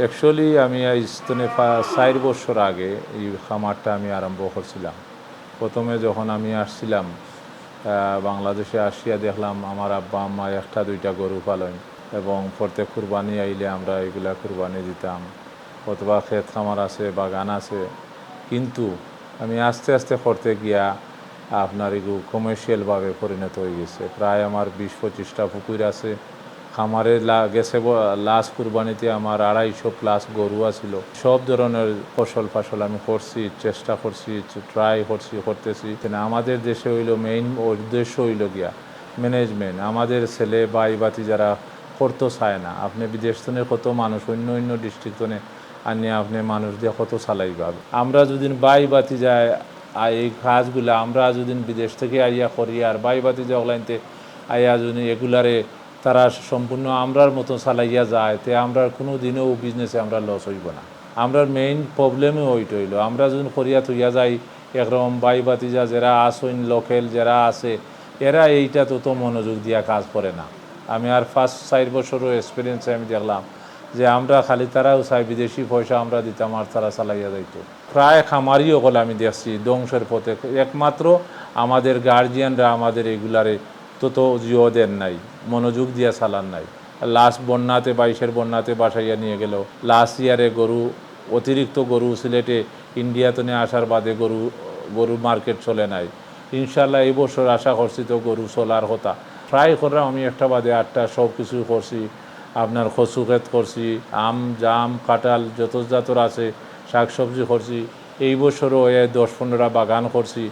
Actually আমি এই স্তনে চার বছর আগে এই খামারটা আমি আরম্ভ করছিলাম। প্রথমে যখন আমি আসছিলাম বাংলাদেশে আসিয়া দেখলাম আমার আব্বা, আম্মা একটা, দুইটা গরু পালন এবং প্রত্যেক কুরবানি আইলে আমরা এগুলা কুরবানি দিতাম। অথবা ক্ষেত খামার আছে, বাগান আছে। কিন্তু আমি আস্তে আস্তে করতে গিয়া আপনার এগুলো কমার্শিয়ালভাবে পরিণত হয়ে গেছে। প্রায় আমার বিশ পঁচিশটা পুকুর আছে। খামারে গেছে লাস্ট কুরবানিতে আমার আড়াইশো প্লাস গরু আছিল সব ধরনের ফসল ফসল আমি করছি, চেষ্টা করছি ট্রাই করছি, করতেছি। আমাদের দেশে হইল মেইন উদ্দেশ্য হইল গিয়া ম্যানেজমেন্ট আমাদের ছেলে বাই বাতি যারা করতে চায় না। আপনি বিদেশ থেকে কত মানুষ, অন্য অন্য ডিস্ট্রিক্ট থেকে আনি, আপনি মানুষ দিয়ে কত চালাইবা। আমরা যদি বাই বাতি যায় আর এই কাজগুলা আমরা যদি বিদেশ থেকে আইয়া করি, আর বাই বাতি যে অনলাইনতে আইয়া যদি এগুলারে তারা সম্পূর্ণ আমরার মতো চালাইয়া যায়, তে আমরা কোনো দিনও বিজনেসে আমরা লস হইব না। আমরার মেইন প্রবলেমই ওইটা হইল, আমরা যদি করিয়া থইয়া যাই, একরকম বাই বাতিজা যারা আসইন লোকেল যারা আছে, এরা এইটা তো তো মনোযোগ দিয়া কাজ করে না। আমি আর ফার্স্ট চার বছরও এক্সপিরিয়েন্সে আমি দেখলাম যে আমরা খালি তারাও চাই বিদেশি পয়সা আমরা দিতাম আর তারা চালাইয়া যাইত। প্রায় খামারিও হলে আমি দেখছি ধ্বংসের পথে। একমাত্র আমাদের গার্জিয়ানরা আমাদের এগুলারে তো তো জিও দেন নাই, মনোযোগ দিয়া চালান নাই। লাস্ট বন্যাতে, বাইশের বন্যাতে বাসাইয়া নিয়ে গেল। লাস্ট ইয়ারে গরু, অতিরিক্ত গরু সিলেটে, ইন্ডিয়াতে নিয়ে আসার বাদে গরু গরু মার্কেট চলে নাই। ইনশাল্লাহ এই বছর আশা করছি তো গরু চলার কথা। ট্রাই করলাম আমি একটা বাদে আটটা সব কিছু করছি। আপনার কচু ক্ষেত করছি, আম, জাম, কাঁঠাল, যত জাতর আছে শাক সবজি করছি। এই বছরও এ দশ পনেরোটা বাগান করছি।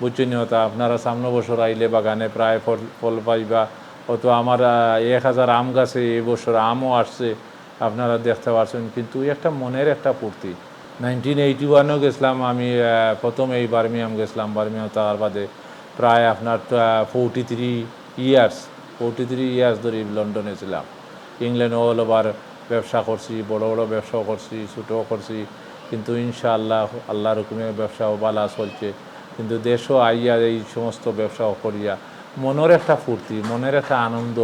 বুঝছেন আপনারা সামনে বছর আইলে বাগানে প্রায় ফল ফল পাইবা। অত আমার এক হাজার আম গাছে এই বছর আমও আসছে, আপনারা দেখতে পারছেন। কিন্তু একটা মনের একটা পূর্তি নাইনটিন এইটি ওয়ানেও গেছিলাম আমি প্রথম এই বার্মিয়াম গেছিলাম। বার্মিয়াম তার বাদে প্রায় আপনার forty three years forty three years ধরে লন্ডনে ছিলাম। ইংল্যান্ড অল ওভার ব্যবসা করছি, বড় বড় ব্যবসাও করছি, ছোটোও করছি। কিন্তু ইনশাআল্লাহ, আল্লাহর হুকুমে ব্যবসাও বালা চলছে। কিন্তু দেশও আইয়া এই সমস্ত ব্যবসা করিয়া মনের একটা ফুর্তি, মনের একটা আনন্দ।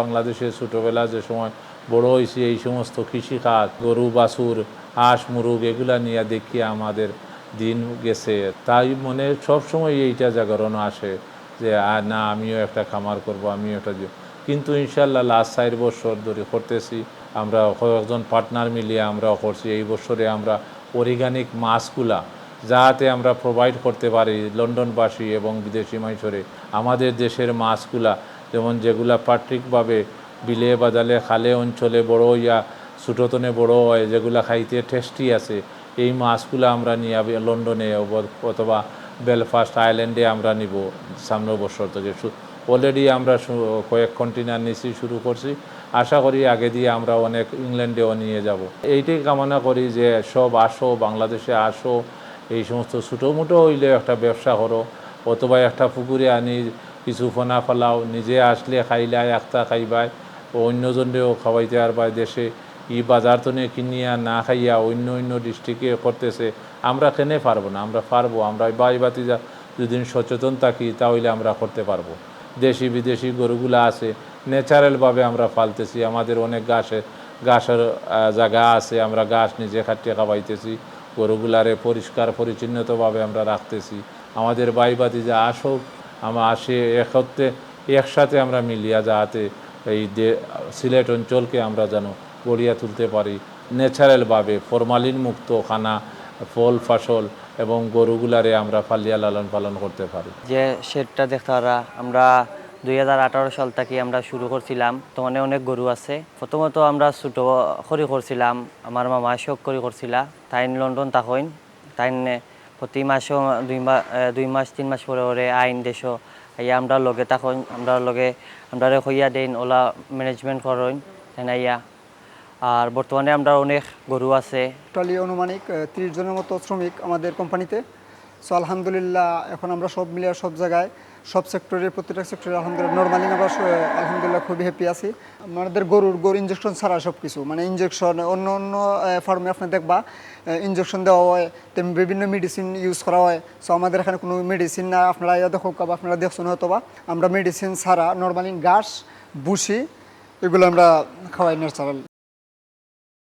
বাংলাদেশে ছোটোবেলা যে সময় বড় হয়েছি এই সমস্ত কৃষিকাজ গরু, বাছুর, হাঁস, মুরগ এগুলা নিয়ে দেখিয়ে আমাদের দিন গেছে। তাই মনে সবসময় এইটা জাগরণ আসে যে আর না, আমিও একটা খামার করব, আমিও একটা কিন্তু ইনশাল্লাহ লাস্ট চার বছর ধরে করতেছি। আমরা কয়েকজন পার্টনার মিলিয়ে আমরা করছি। এই বছরে আমরা অর্গানিক মাছগুলা যাতে আমরা প্রোভাইড করতে পারি লন্ডনবাসী এবং বিদেশি মাইসরে আমাদের দেশের মাছগুলা, যেমন যেগুলা পার্টিকভাবে বিলে বাজালে, খালে অঞ্চলে বড় ইয়া ছোটতনে বড় হয়, যেগুলা খাইতে টেস্টি আছে, এই মাছগুলো আমরা নিয়ে লন্ডনে অথবা বেলফাস্ট আইল্যান্ডে আমরা নিব সামনের বছর থেকে। অলরেডি আমরা কয়েক কন্টেনার নিছি শুরু করছি। আশা করি আগে দিয়ে আমরা অনেক ইংল্যান্ডেও নিয়ে যাব। এইটাই কামনা করি যে সব আসো, বাংলাদেশে আসো এই সমস্ত ছোটো মোটো হইলে একটা ব্যবসা করো, অথবা একটা পুকুরে আনি, কিছু ফোনা ফেলাও, নিজে আসলে খাইলাই একটা খাইবাই অন্যজনেও খাওয়াইতে আর বা দেশে। ই বাজার তো নিয়ে কিনিয়া না খাইয়া অন্য অন্য ডিস্ট্রিক্টে করতেছে, আমরা কেনে পারব না? আমরা পারব, আমরা বাই বাতি যা যদি সচেতন থাকি তাহলে আমরা করতে পারব। দেশি বিদেশি গরুগুলো আছে ন্যাচারালভাবে আমরা পালতেছি, আমাদের অনেক গাছে, গাছের জায়গা আছে, আমরা গাছ নিজে খাটিয়ে খাওয়াইতেছি। গরুগুলারে পরিষ্কার পরিচ্ছন্নতভাবে আমরা রাখতেছি। আমাদের বাইবাতি যা আসুক, আমরা আসে একত্রে, একসাথে আমরা মিলিয়া যাতে এই সিলেট অঞ্চলকে আমরা যেন গড়িয়া তুলতে পারি। ন্যাচারালভাবে ফরমালিন মুক্ত খানা ফল ফসল এবং গরুগুলারে আমরা ফালিয়া লালন পালন করতে পারি। যে শেডটা দেখতে আমরা দুই হাজার আঠারো সাল থেকে আমরা শুরু করছিলাম। তো মানে অনেক গরু আছে। প্রথমত আমরা ছোট করি করছিলাম, আমার মামা শখ করি করছিলা। তাই লন্ডন তাকইন তাই প্রতি মাসও দুই মাস দুই মাস, তিন মাস পরে পরে আইন দেশও আইয়া আমরা লগে তাকইন আমরা লগে আমরা হইয়া দেন ওলা ম্যানেজমেন্ট করইন তাই আইয়া আর বর্তমানে আমরা অনেক গরু আছে। টোটালি আনুমানিক ত্রিশ জনের মতো শ্রমিক আমাদের কোম্পানিতে। সো আলহামদুলিল্লাহ, এখন আমরা সব মিলিয়ে সব জায়গায় সব সেক্টরে প্রতিটা সেক্টরে আলহামদুলিল্লাহ নর্মালি আমরা আলহামদুলিল্লাহ খুবই হ্যাপি আছি। আমাদের গরুর গরু ইঞ্জেকশন ছাড়া সব কিছু মানে ইঞ্জেকশন অন্য অন্য ফার্মে আপনি দেখবা ইঞ্জেকশন দেওয়া হয়, তেমনি বিভিন্ন মেডিসিন ইউজ করা হয়। সো আমাদের এখানে কোনো মেডিসিন না, আপনারা ইয়া দেখো, বা আপনারা দেখছেন হয়তো বা আমরা মেডিসিন ছাড়া নর্মালি ঘাস বুসি এগুলো আমরা খাওয়াই ন্যাচারাল